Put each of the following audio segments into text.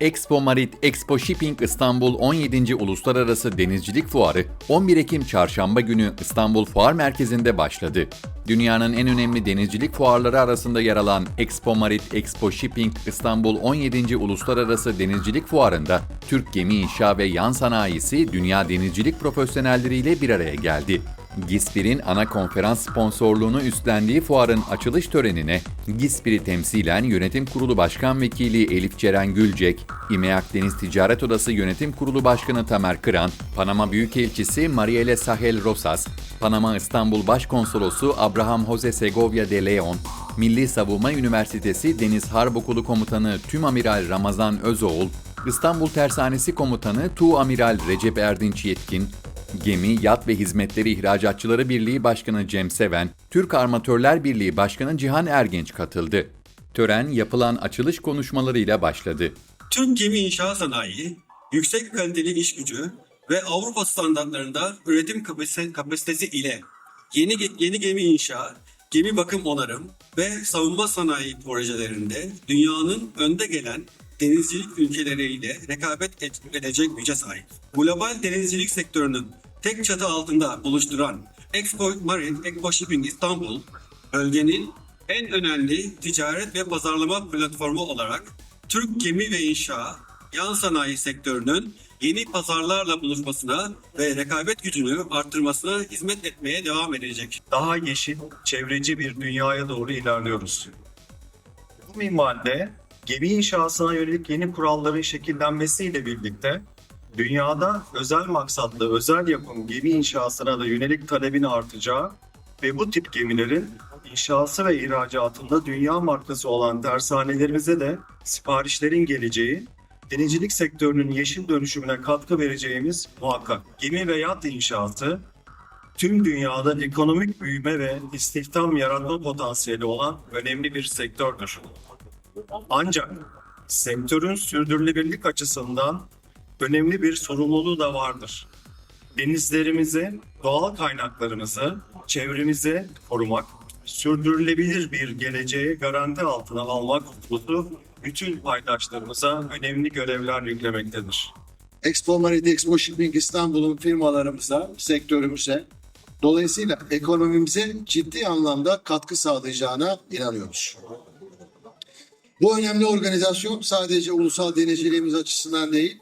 Expo Marit Expo Shipping İstanbul 17. Uluslararası Denizcilik Fuarı 11 Ekim Çarşamba günü İstanbul Fuar Merkezi'nde başladı. Dünyanın en önemli denizcilik fuarları arasında yer alan Expo Marit Expo Shipping İstanbul 17. Uluslararası Denizcilik Fuarı'nda Türk gemi inşa ve yan sanayisi dünya denizcilik profesyonelleriyle bir araya geldi. Gispir'in ana konferans sponsorluğunu üstlendiği fuarın açılış törenine Gispir'i temsilen Yönetim Kurulu Başkan Vekili Elif Ceren Gülcek, İMEAK Deniz Ticaret Odası Yönetim Kurulu Başkanı Tamer Kıran, Panama Büyükelçisi Mariele Sahel Rosas, Panama İstanbul Başkonsolosu Abraham Jose Segovia de Leon, Milli Savunma Üniversitesi Deniz Harp Okulu Komutanı Tüm Amiral Ramazan Özoğul, İstanbul Tersanesi Komutanı Tu Amiral Recep Erdinç Yetkin, Gemi, Yat ve Hizmetleri İhracatçıları Birliği Başkanı Cem Seven, Türk Armatörler Birliği Başkanı Cihan Ergenç katıldı. Tören yapılan açılış konuşmalarıyla başladı. Türk gemi inşaat sanayi, yüksek kaliteli iş gücü ve Avrupa standartlarında üretim kapasite- kapasitesi ile yeni yeni gemi inşa, gemi bakım onarım ve savunma sanayi projelerinde dünyanın önde gelen denizcilik ülkeleriyle rekabet et- edecek güce sahip. Global denizcilik sektörünün tek çatı altında buluşturan Expo Marine Expo Shipping İstanbul, bölgenin en önemli ticaret ve pazarlama platformu olarak Türk gemi ve inşa, yan sanayi sektörünün yeni pazarlarla buluşmasına ve rekabet gücünü arttırmasına hizmet etmeye devam edecek. daha yeşil, çevreci bir dünyaya doğru ilerliyoruz. Bu minvalde gemi inşasına yönelik yeni kuralların şekillenmesiyle birlikte dünyada özel maksatlı özel yapım gemi inşasına da yönelik talebin artacağı ve bu tip gemilerin inşası ve ihracatında dünya markası olan tersanelerimize de siparişlerin geleceği, denizcilik sektörünün yeşil dönüşümüne katkı vereceğimiz muhakkak. Gemi ve yat inşaatı tüm dünyada ekonomik büyüme ve istihdam yaratma potansiyeli olan önemli bir sektördür. Ancak sektörün sürdürülebilirlik açısından önemli bir sorumluluğu da vardır. Denizlerimizi, doğal kaynaklarımızı, çevremizi korumak, sürdürülebilir bir geleceği garanti altına almak hususu bütün paydaşlarımıza önemli görevler yüklemektedir. Expo Marine Expo Shipping İstanbul'un firmalarımıza, sektörümüze, dolayısıyla ekonomimize ciddi anlamda katkı sağlayacağına inanıyoruz. Bu önemli organizasyon sadece ulusal denizciliğimiz açısından değil,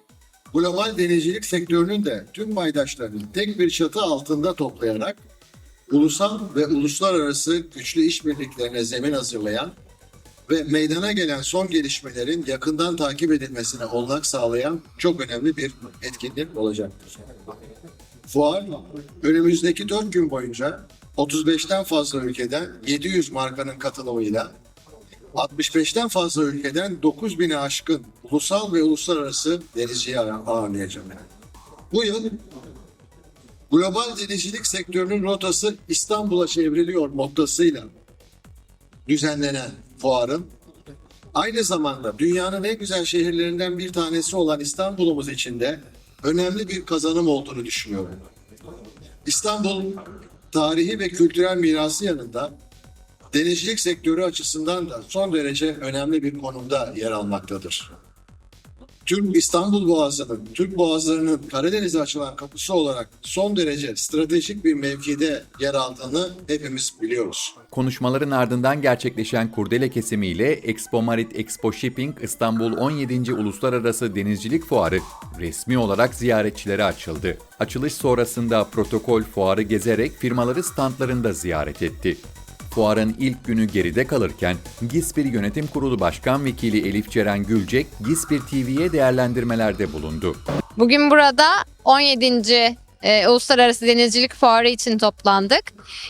global denizcilik sektörünün de tüm paydaşlarını tek bir çatı altında toplayarak ulusal ve uluslararası güçlü işbirliklerine zemin hazırlayan ve meydana gelen son gelişmelerin yakından takip edilmesine olanak sağlayan çok önemli bir etkinlik olacaktır. Fuar önümüzdeki 4 gün boyunca 35'ten fazla ülkeden 700 markanın katılımıyla 65'ten fazla ülkeden 9000'e aşkın ulusal ve uluslararası denizciyi ağırlayacak. Bu yıl global denizcilik sektörünün rotası İstanbul'a çevriliyor noktasıyla düzenlenen fuarın aynı zamanda dünyanın en güzel şehirlerinden bir tanesi olan İstanbul'umuz için de önemli bir kazanım olduğunu düşünüyorum. İstanbul tarihi ve kültürel mirası yanında denizcilik sektörü açısından da son derece önemli bir konumda yer almaktadır. Türk İstanbul Boğazı'nın, Türk Boğazları'nın Karadeniz'e açılan kapısı olarak son derece stratejik bir mevkide yer aldığını hepimiz biliyoruz. Konuşmaların ardından gerçekleşen kurdele kesimiyle Expo Marit Expo Shipping İstanbul 17. Uluslararası Denizcilik Fuarı resmi olarak ziyaretçilere açıldı. Açılış sonrasında protokol fuarı gezerek firmaları standlarında ziyaret etti. Fuarın ilk günü geride kalırken Gispir Yönetim Kurulu Başkan Vekili Elif Ceren Gülcek, Gispir TV'ye değerlendirmelerde bulundu. Bugün burada 17. e, Uluslararası Denizcilik Fuarı için toplandık.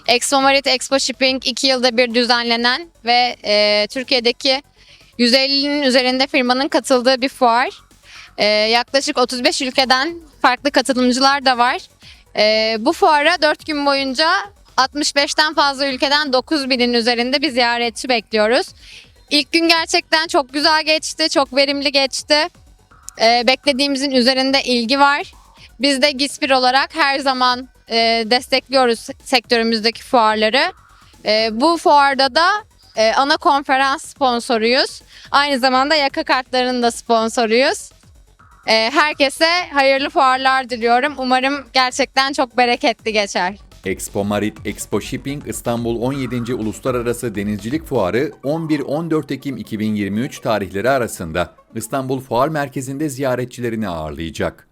Expo Marit Expo Shipping 2 yılda bir düzenlenen ve e, Türkiye'deki 150'nin üzerinde firmanın katıldığı bir fuar. E, yaklaşık 35 ülkeden farklı katılımcılar da var. E, bu fuara 4 gün boyunca 65'ten fazla ülkeden 9000'in üzerinde bir ziyaretçi bekliyoruz. İlk gün gerçekten çok güzel geçti, çok verimli geçti. Ee, beklediğimizin üzerinde ilgi var. Biz de Gispir olarak her zaman e, destekliyoruz sektörümüzdeki fuarları. E, bu fuarda da e, ana konferans sponsoruyuz. Aynı zamanda yaka kartlarının da sponsoruyuz. E, herkese hayırlı fuarlar diliyorum. Umarım gerçekten çok bereketli geçer. Expo Marit Expo Shipping İstanbul 17. Uluslararası Denizcilik Fuarı 11-14 Ekim 2023 tarihleri arasında İstanbul Fuar Merkezi'nde ziyaretçilerini ağırlayacak.